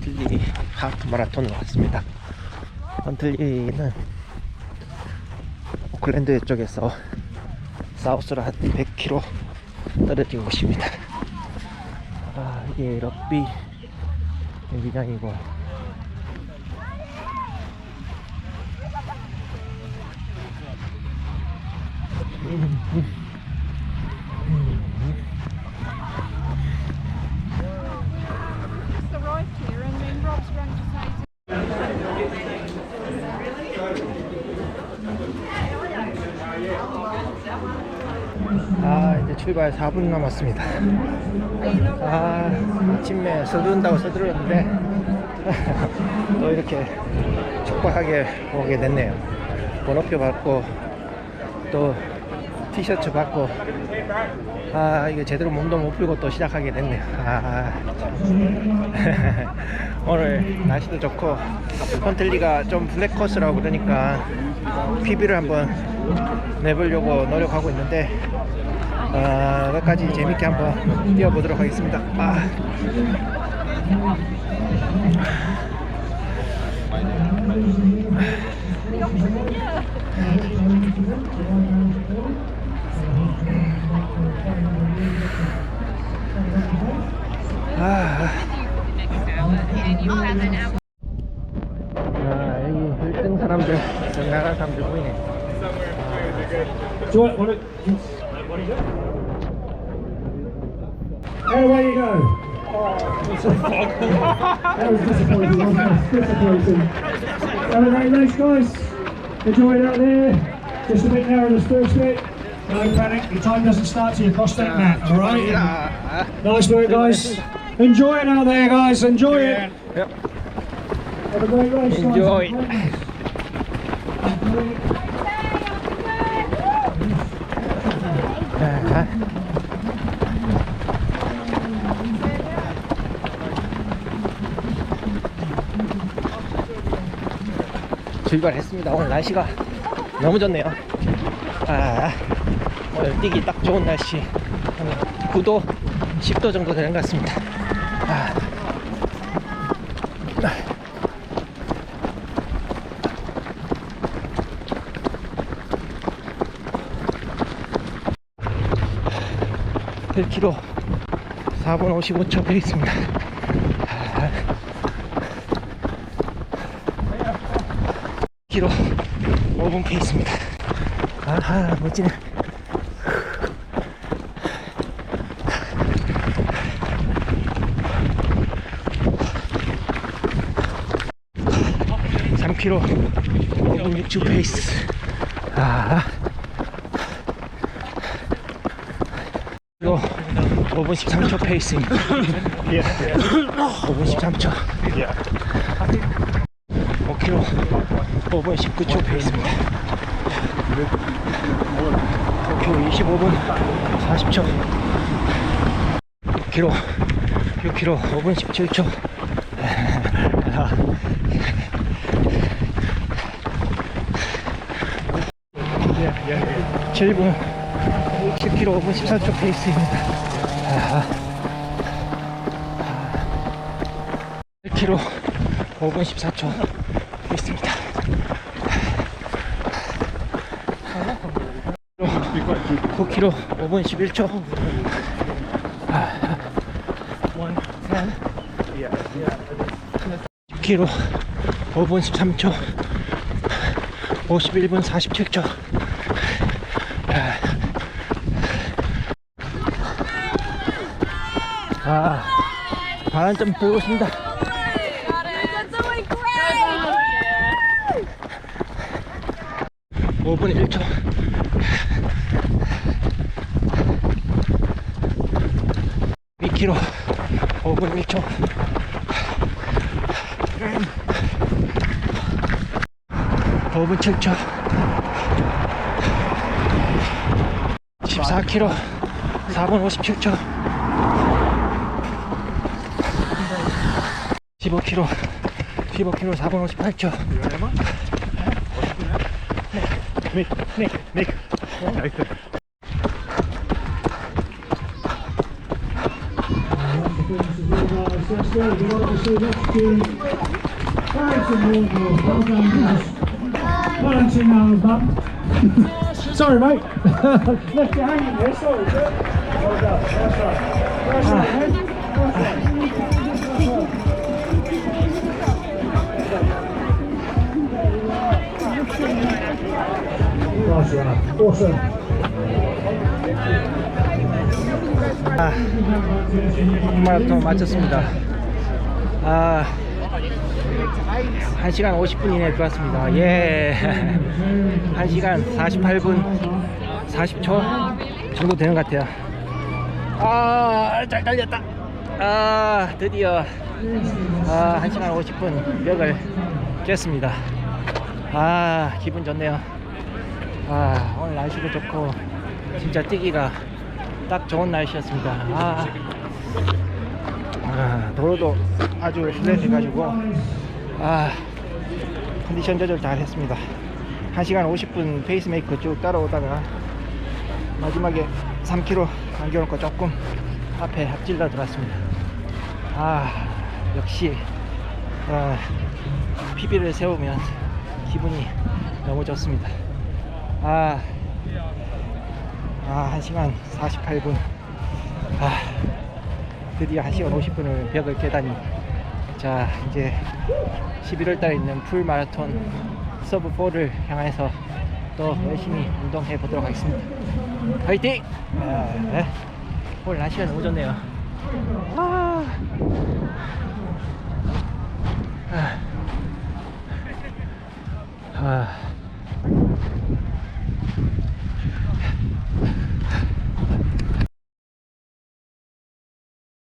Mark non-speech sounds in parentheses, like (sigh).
헌틀리 하프 마라톤으로 왔습니다. 헌틀리는 오클랜드 쪽에서 사우스로 한 100km 떨어진 곳입니다. 아, 이게 럭비 경기장이고 Just 아 이제 출발 4분 남았습니다. 아 아침에 서두른다고 서두르는데 (laughs) 또 이렇게 촉박하게 오게 됐네요. 번호표 받고 또 티셔츠 받고 아 이거 제대로 몸도 못 풀고 또 시작하게 됐네요 아 (laughs) 오늘 날씨도 좋고 헌틀리가 좀 블랙 코스라고 그러니까 PB를 한번 내보려고 노력하고 있는데 아, 끝까지 재밌게 한번 뛰어보도록 하겠습니다. 아. 아. Sebenarnya sambil ini. Joy, what? What is it? Hey, where you go? Oh. that was disappointing. That was disappointing. Have a great race, guys. Enjoy it out there. Just a bit narrow the first bit. No panic. Your time doesn't start till you cross that mat. All right. Nice work, guys. Enjoy it out there, guys. Enjoy it. Have a great race, guys. Enjoy. 자, 출발했습니다. 오늘 날씨가 너무 좋네요. 아, 오늘 뛰기 딱 좋은 날씨. 한 9도, 10도 정도 되는 것 같습니다. 아. 1km 4분 55초 페이스입니다. 1km 5분 페이스입니다. 아하 멋지네. m 5분 6초 페이스. 아. 이거 5분 13초 페이스입니다. 5분 13초. 5km 5분 19초 페이스입니다. 5km 25분 40초. 6km 6km 5분 17초. 7분 10km 5분 14초 페이스입니다. 아, 1km 5분 14초 페이스입니다. 9km 5분 11초. 10km 5분 13초. 51분 47초. 아, 바람 좀 불고 있습니다. That's doing great! 5분 1초. 이 k m 5분 1초. 오분 7초. 14km 4분 57초. 15km 15km 4분 58초. 네, 네, 네. Bum. Sorry, mate. Left you hanging there. Sorry. Well done. That's right. That's right, Awesome. 아, 마라톤 마쳤습니다. 아, 1시간 50분 이내에 들어왔습니다. 예. 1시간 48분 40초 정도 되는 것 같아요. 아, 잘 달렸다. 아, 드디어 아, 1시간 50분 벽을 깼습니다. 아, 기분 좋네요. 아, 오늘 날씨도 좋고 진짜 뛰기가 딱 좋은 날씨였습니다. 아, 아, 도로도 아주 플랫해가지고 아 컨디션 조절 잘 했습니다. 1시간 50분 페이스메이커 쭉 따라오다가 마지막에 3km 남겨놓고 조금 앞에 앞질러 들어왔습니다. 아 역시 아, PB를 세우면 기분이 너무 좋습니다. 아, 아 1시간 48분 아 드디어 1시간 50분을 벽을 깨다니 자 이제 11월 달에 있는 풀 마라톤 서브 4를 향해서 또 열심히 운동해 보도록 하겠습니다 화이팅! 아, 네. 오늘 날씨가 너무 좋네요 아,